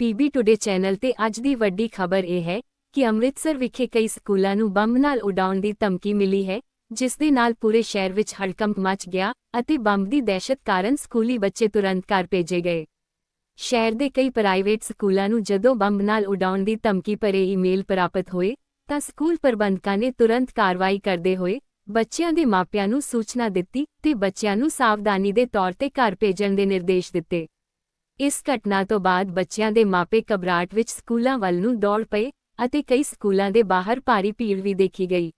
PB today channel ਤੇ ਅੱਜ ਦੀ ਵੱਡੀ ਖਬਰ ਇਹ ਹੈ ਕਿ ਅੰਮ੍ਰਿਤਸਰ ਵਿਖੇ ਕਈ ਸਕੂਲਾਂ ਨੂੰ ਬੰਬ ਨਾਲ ਉਡਾਉਣ ਦੀ ਧਮਕੀ ਮਿਲੀ ਹੈ, ਜਿਸ ਦੇ ਨਾਲ ਪੂਰੇ ਸ਼ਹਿਰ ਵਿੱਚ ਹੜਕੰਪ ਮਚ ਗਿਆ ਅਤੇ ਬੰਬ ਦੀ ਦਹਿਸ਼ਤ ਕਾਰਨ ਸਕੂਲੀ ਬੱਚੇ ਤੁਰੰਤ ਘਰ ਭੇਜੇ ਗਏ। ਸ਼ਹਿਰ ਦੇ ਕਈ ਪ੍ਰਾਈਵੇਟ ਸਕੂਲਾਂ ਨੂੰ ਜਦੋਂ ਬੰਬ ਨਾਲ ਉਡਾਉਣ ਦੀ ਧਮਕੀ ਭਰੇ ਈਮੇਲ ਪ੍ਰਾਪਤ ਹੋਏ, ਤਾਂ ਸਕੂਲ ਪ੍ਰਬੰਧਕਾਂ ਨੇ ਤੁਰੰਤ ਕਾਰਵਾਈ ਕਰਦੇ ਹੋਏ ਬੱਚਿਆਂ ਦੇ ਮਾਪਿਆਂ ਨੂੰ ਸੂਚਨਾ ਦਿੱਤੀ ਤੇ ਬੱਚਿਆਂ ਨੂੰ ਸਾਵਧਾਨੀ ਦੇ ਤੌਰ ਤੇ ਘਰ ਭੇਜਣ ਦੇ ਨਿਰਦੇਸ਼ ਦਿੱਤੇ। ਇਸ ਘਟਨਾ ਤੋਂ ਬਾਅਦ ਬੱਚਿਆਂ ਦੇ ਮਾਪੇ ਘਬਰਾਹਟ ਵਿੱਚ ਸਕੂਲਾਂ ਵੱਲ ਨੂੰ ਦੌੜ ਪਏ ਅਤੇ ਕਈ ਸਕੂਲਾਂ ਦੇ ਬਾਹਰ ਭਾਰੀ ਭੀੜ ਵੀ ਦੇਖੀ ਗਈ।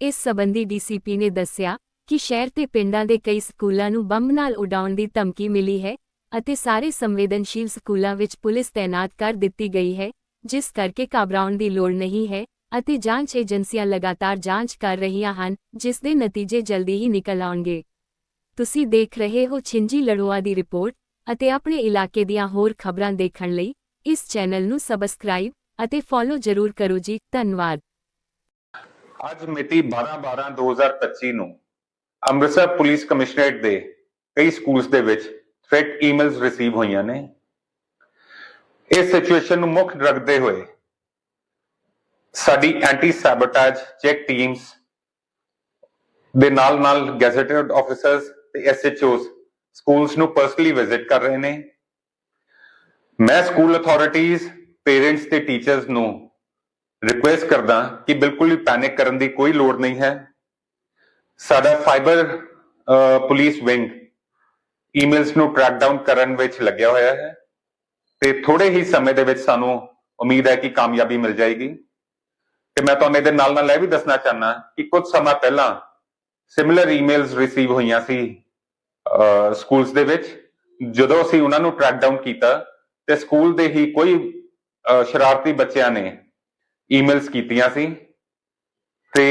ਇਸ ਸਬੰਧੀ ਡੀਸੀਪੀ ਨੇ ਦੱਸਿਆ ਕਿ ਸ਼ਹਿਰ ਤੇ ਪਿੰਡਾਂ ਦੇ ਕਈ ਸਕੂਲਾਂ ਨੂੰ ਬੰਬ ਨਾਲ ਉਡਾਉਣ ਦੀ ਧਮਕੀ ਮਿਲੀ ਹੈ ਅਤੇ ਸਾਰੇ ਸੰਵੇਦਨਸ਼ੀਲ ਸਕੂਲਾਂ ਵਿੱਚ ਪੁਲਿਸ ਤਾਇਨਾਤ ਕਰ ਦਿੱਤੀ ਗਈ ਹੈ, ਜਿਸ ਕਰਕੇ ਘਬਰਾਉਣ ਦੀ ਲੋੜ ਨਹੀਂ ਹੈ ਅਤੇ ਜਾਂਚ ਏਜੰਸੀਆਂ ਲਗਾਤਾਰ ਜਾਂਚ ਕਰ ਰਹੀਆਂ ਹਨ, ਜਿਸ ਦੇ ਨਤੀਜੇ ਜਲਦੀ ਹੀ ਨਿਕਲ ਆਉਣਗੇ। ਤੁਸੀਂ ਦੇਖ ਰਹੇ ਹੋ ਛਿੰਜੀ ਲੜੋਆ ਦੀ ਰਿਪੋਰਟ। ਅਤੇ ਆਪਣੇ ਇਲਾਕੇ ਦੀਆਂ ਹੋਰ ਖਬਰਾਂ ਦੇਖਣ ਲਈ ਇਸ ਚੈਨਲ ਨੂੰ ਸਬਸਕ੍ਰਾਈਬ ਅਤੇ ਫੋਲੋ ਜ਼ਰੂਰ ਕਰੋ ਜੀ, ਧੰਨਵਾਦ। ਅੱਜ ਮਿਤੀ 12/12/2025 ਨੂੰ ਅੰਮ੍ਰਿਤਸਰ ਪੁਲਿਸ ਕਮਿਸ਼ਨਰੇਟ ਦੇ ਕਈ ਸਕੂਲਸ ਦੇ ਵਿੱਚ ਥ੍ਰੈਟ ਈਮੇਲਸ ਰਿਸੀਵ ਹੋਈਆਂ ਨੇ। ਇਸ ਸਿਚੁਏਸ਼ਨ ਨੂੰ ਮੁੱਖ ਰੱਖਦੇ ਹੋਏ ਸਾਡੀ ਐਂਟੀ ਸੈਬੋਟੇਜ ਚੈੱਕ ਟੀਮਸ ਦੇ ਨਾਲ ਨਾਲ ਗੈਜ਼ਟਡ ਆਫੀਸਰਸ ਤੇ ਐਸਐਚਓਸ ਸਕੂਲਸ ਨੂੰ ਪਰਸਨਲੀ ਵਿਜ਼ਿਟ ਕਰ ਰਹੇ ਨੇ। ਮੈਂ ਸਕੂਲ ਅਥਾਰਟੀਆਂ ਪੇਰੈਂਟਸ ਤੇ ਟੀਚਰਸ ਨੂੰ ਰਿਕੁਐਸਟ ਕਰਦਾ ਕਿ ਬਿਲਕੁਲ ਵੀ ਪੈਨਿਕ ਕਰਨ ਦੀ ਕੋਈ ਲੋੜ ਨਹੀਂ ਹੈ। ਸਾਡਾ ਫਾਈਬਰ ਪੁਲਿਸ ਵਿੰਗ ਈਮੇਲਸ ਨੂੰ ਟਰੈਕ ਡਾਊਨ ਕਰਨ ਵਿੱਚ ਲੱਗਿਆ ਹੋਇਆ ਹੈ ਤੇ ਥੋੜੇ ਹੀ ਸਮੇਂ ਦੇ ਵਿੱਚ ਸਾਨੂੰ ਉਮੀਦ ਹੈ ਕਿ ਕਾਮਯਾਬੀ ਮਿਲ ਜਾਏਗੀ। ਤੇ ਮੈਂ ਤੁਹਾਨੂੰ ਇਹਦੇ ਨਾਲ ਨਾਲ ਇਹ ਵੀ ਦੱਸਣਾ ਚਾਹਨਾ ਕਿ ਕੁਝ ਸਮਾਂ ਪਹਿਲਾਂ ਸਿਮਿਲਰ ਈਮੇਲਸ ਰਿਸੀਵ ਹੋਈਆਂ ਸੀ। ਸਕੂਲਸ ਦੇ ਵਿੱਚ, ਜਦੋਂ ਅਸੀਂ ਉਹਨਾਂ ਨੂੰ ਟਰੈਕ ਡਾਊਨ ਕੀਤਾ, ਤੇ ਸਕੂਲ ਦੇ ਹੀ ਕੋਈ ਸ਼ਰਾਰਤੀ ਬੱਚਿਆਂ ਨੇ ਈਮੇਲਸ ਕੀਤੀਆਂ ਸੀ। ਤੇ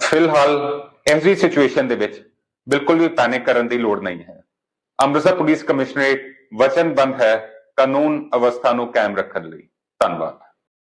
ਫਿਲਹਾਲ ਐਸੀ ਸਿਚੁਏਸ਼ਨ ਦੇ ਵਿੱਚ ਬਿਲਕੁਲ ਵੀ ਪੈਨਿਕ ਕਰਨ ਦੀ ਲੋੜ ਨਹੀਂ ਹੈ। ਅੰਮ੍ਰਿਤਸਰ ਪੁਲਿਸ ਕਮਿਸ਼ਨਰੇਟ ਵਚਨਬੰਦ ਹੈ ਕਾਨੂੰਨ ਅਵਸਥਾ ਨੂੰ ਕਾਇਮ ਰੱਖਣ ਲਈ। ਧੰਨਵਾਦ।